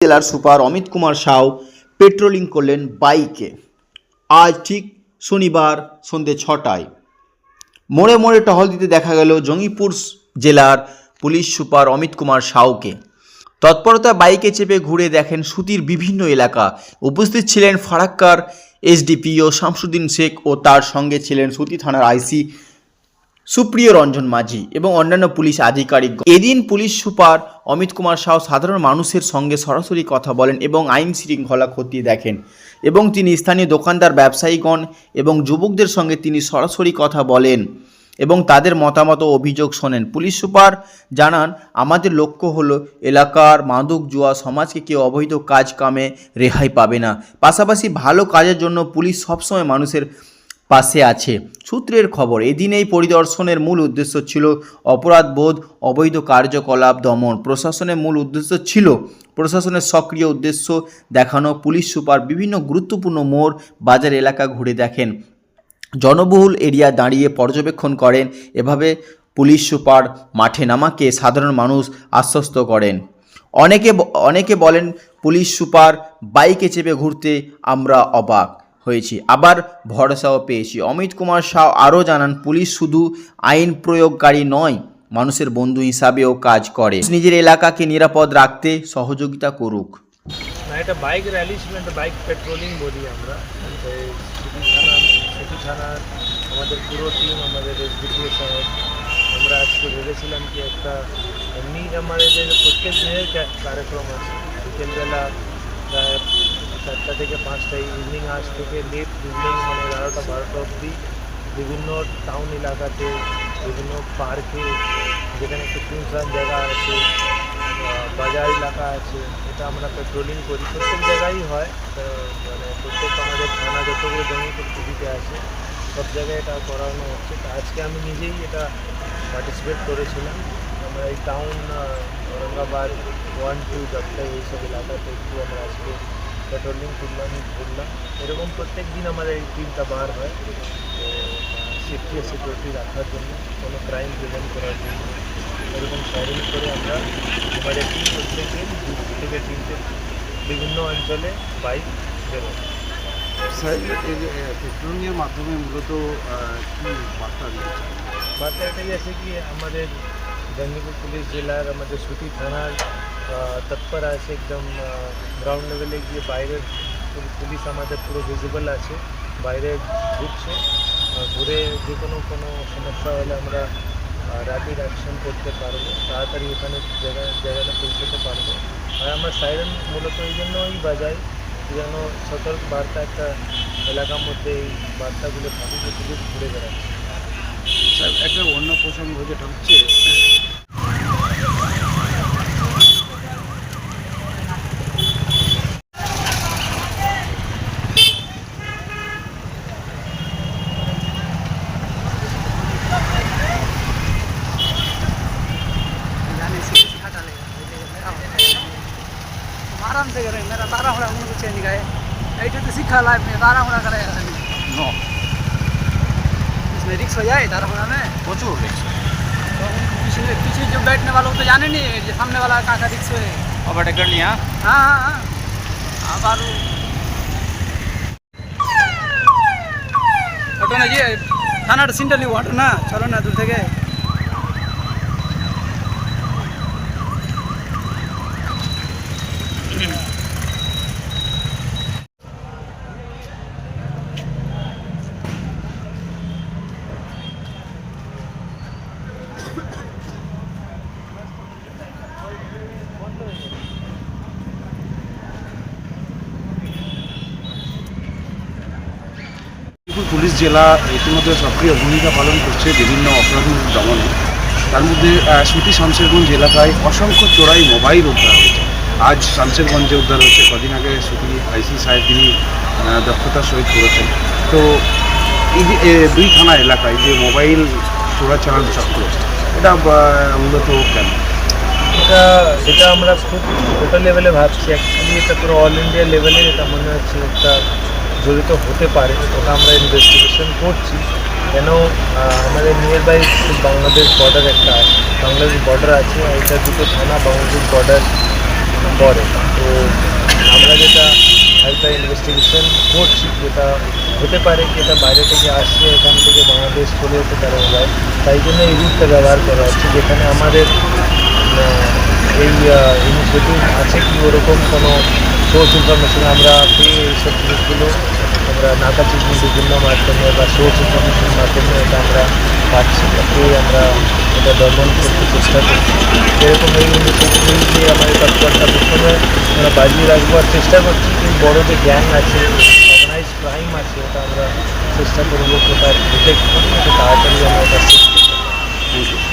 জেলার super Amit Kumar Sau patrolling করলেন বাইকে। আজ ঠিক শনিবার সন্ধে ছটায়। মোড়ে মোড়ে টহল দিতে দেখা গেল জঙ্গিপুর জেলার পুলিশ সুপার অমিত কুমার সাউকে। তৎপরতা বাইকে চেপে ঘুরে দেখেন সুতির বিভিন্ন এলাকা। উপস্থিত ছিলেন ফারাক্কার এসডিপিও শামসুদ্দিন শেখ ও তার সঙ্গে ছিলেন সুতি থানার আইসি সুপ্রিয় রঞ্জন মাঝি এবং অন্যান্য পুলিশ আধিকারিক এদিন পুলিশ সুপার অমিত কুমার সাহ সাধারণ মানুষের সঙ্গে সরাসরি কথা বলেন এবং আইন শৃঙ্খলা খতিয়ে দেখেন এবং তিনি স্থানীয় দোকানদার, ব্যবসায়ীগণ এবং যুবকদের সঙ্গে তিনি সরাসরি কথা বলেন এবং তাদের মতামত অভিযোগ শোনেন। পুলিশ সুপার জানান, আমাদের লক্ষ্য হলো এলাকার মাদক, জুয়া, সমাজকে কেউ অবৈধ কাজ কামে রেহাই পাবে না। পাশাপাশি ভালো কাজের জন্য পুলিশ সবসময় মানুষের পাশে আছে। সূত্রের খবর, এদিন এই পরিদর্শনের মূল উদ্দেশ্য ছিল অপরাধবোধ, অবৈধ কার্যকলাপ, দমন। প্রশাসনের মূল উদ্দেশ্য ছিল প্রশাসনের সক্রিয় উদ্দেশ্য দেখানো। পুলিশ সুপার বিভিন্ন গুরুত্বপূর্ণ মোড় বাজার এলাকা ঘুরে দেখেন। জনবহুল এরিয়া দাঁড়িয়ে পর্যবেক্ষণ করেন। এভাবে পুলিশ সুপার মাঠে নামাকে সাধারণ মানুষ আশ্বস্ত করেন। অনেকে অনেকে বলেন, পুলিশ সুপার বাইকে চেপে ঘুরতে আমরা অবাক। হয়েছি। আবার ভরসাও পেয়েছি। অমিত কুমার সাউ আরও জানান, পুলিশ শুধু আইন প্রয়োগকারী নয়, মানুষের বন্ধু হিসাবেও কাজ করে। নিজের এলাকাকে নিরাপদ রাখতে সহযোগিতা করুক। এটা বাইক র্যালি ছিল একটা বাইক পেট্রোলিং বলি আমরা। সিটি থানার আমাদের পুরো টিম আমাদের আমরা আজকে ভেবেছিলাম কি একটা এমনি আমাদের প্রত্যেক দিনের কার্যক্রম আছে। বিকেলবেলা থেকে পাঁচটা ইভিনিং আজ থেকে লেট ইভিনিং মানে এগারোটা বারোটা অবধি বিভিন্ন টাউন এলাকাতে, বিভিন্ন পার্কে যেখানে একটু শুনশান জায়গা আছে বাজার এলাকা আছে, এটা আমরা পেট্রোলিং করি। প্রত্যেক জায়গায় হয় মানে প্রত্যেক আমাদের থানা যতগুলো জমিপুর টিভিতে আছে, সব জায়গায় এটা করানো হচ্ছে। আজকে আমি নিজেই এটা পার্টিসিপেট করেছিলাম। আমরা এই টাউন ঔরঙ্গাবাদ ওয়ান টু দপ্তর এইসব এলাকাতে একটু আমরা আজকে পেট্রোলিং করলাম ঘুরলাম এরকম প্রত্যেক দিন আমাদের এই টিমটা বার হয়। তো সেফটি আর সিকিউরিটি রাখার জন্য কোনো ক্রাইম প্রিভেন্ট করার জন্য। এরকম সাইরেন করে আমরা আমাদের টিম প্রত্যেকে দু থেকে তিনটে বিভিন্ন অঞ্চলে বাইক বেরোয় স্যার পেট্রোলিংয়ের মাধ্যমে মূলত কি বার্তা দিতে বার্তা এটাই আছে কি আমাদের জঙ্গিপুর পুলিশ জেলার আমাদের সুতি থানার তৎপর আছে একদম গ্রাউন্ড লেভেলে গিয়ে বাইরের পুল- পুলিশ আমাদের পুরো ভিজিবল আছে। বাইরে ঘুরছে। ঘুরে যে কোনো কোনো সমস্যা হলে আমরা র্যাপিড অ্যাকশন করতে পারব। তাড়াতাড়ি ওখানে জায়গায় জায়গাটা পৌঁছতে পারব। আর আমরা সাইরেন মূলত এই জন্যই বাজাই যেন সতর্ক বার্তা একটা এলাকার মধ্যে এই বার্তাগুলো থাকে যে পুলিশ ঘুরে বেড়াচ্ছে। স্যার, একটা অন্য প্রসঙ্গ যেটা হচ্ছে ऐसे तो सीखा लाइफ में तारा हुड़ा करेगा इसमें रिक्स हो जाए तारा हुड़ा में প্রচুর तो पीछे पीछे जो बैठने वाला वो तो जाने नहीं है, जो सामने वाला कहाँ का रिक्स है ওভারটেক कर लिया हाँ हाँ हाँ हाँ बारू ওটা না গিয়ে থানাটা সিনটা নিব ওটা না চলো না দূর থেকে মেদিনীপুর পুলিশ জেলা ইতিমধ্যে সক্রিয় ভূমিকা পালন করছে বিভিন্ন অপরাধী দমনে। তার মধ্যে সুতি শামশেরগঞ্জ এলাকায় অসংখ্য চোরাই মোবাইল উদ্ধার হয়েছে। আজ শামশেরগঞ্জে উদ্ধার হয়েছে। কদিন আগে সুতি আইসি সাহেব তিনি দক্ষতার সহিত করেছেন। তো এই যে দুই থানা এলাকায় যে মোবাইল চোরাচালান চক্র, এটা মূলত কেন? এটা এটা আমরা খুব টোটাল লেভেলে ভাবছি। অ্যাকচুয়ালি এটা পুরো অল ইন্ডিয়া লেভেলে এটা মনে হচ্ছে একটা জড়িত হতে পারে, ওটা আমরা ইনভেস্টিগেশন করছি। কেন আমাদের নিয়ার বাই বাংলাদেশ বর্ডার একটা আছে, বাংলাদেশ বর্ডার আছে এটা দুটো থানা বাংলাদেশ বর্ডার করে। তো আমরা যেটা একটা ইনভেস্টিগেশন করছি, যেটা হতে পারে কি এটা বাইরে থেকে আসছে, এখান থেকে বাংলাদেশ চলে যেতে পারে যায় তাই জন্য এই রুটটা ব্যবহার করা হচ্ছে, যেখানে আমাদের এই ইনিশিয়েটিভ আছে কি ওরকম কোনো সোর্স ইনফরমেশন আমরা পেয়ে এইসব জিনিসগুলো আমরা নাকাচিনি বিভিন্ন মাধ্যমে বা সোর্স ইনফরমেশন মাধ্যমে এটা আমরা পাচ্ছি বা আমরা এটা দমন করতে চেষ্টা করছি এরকম এই ইনিশিয়েটিভ দিয়ে আমাদের তৎপরতা প্রথমে আমরা বাজিয়ে রাখবার চেষ্টা করছি কিন্তু বড় যে গ্যাং আছে অর্গানাইজ ক্রাইম আছে, ওটা আমরা চেষ্টা করব ওটা ডিটেক্ট করি ওটা তাড়াতাড়ি আমরা এটা। Thank you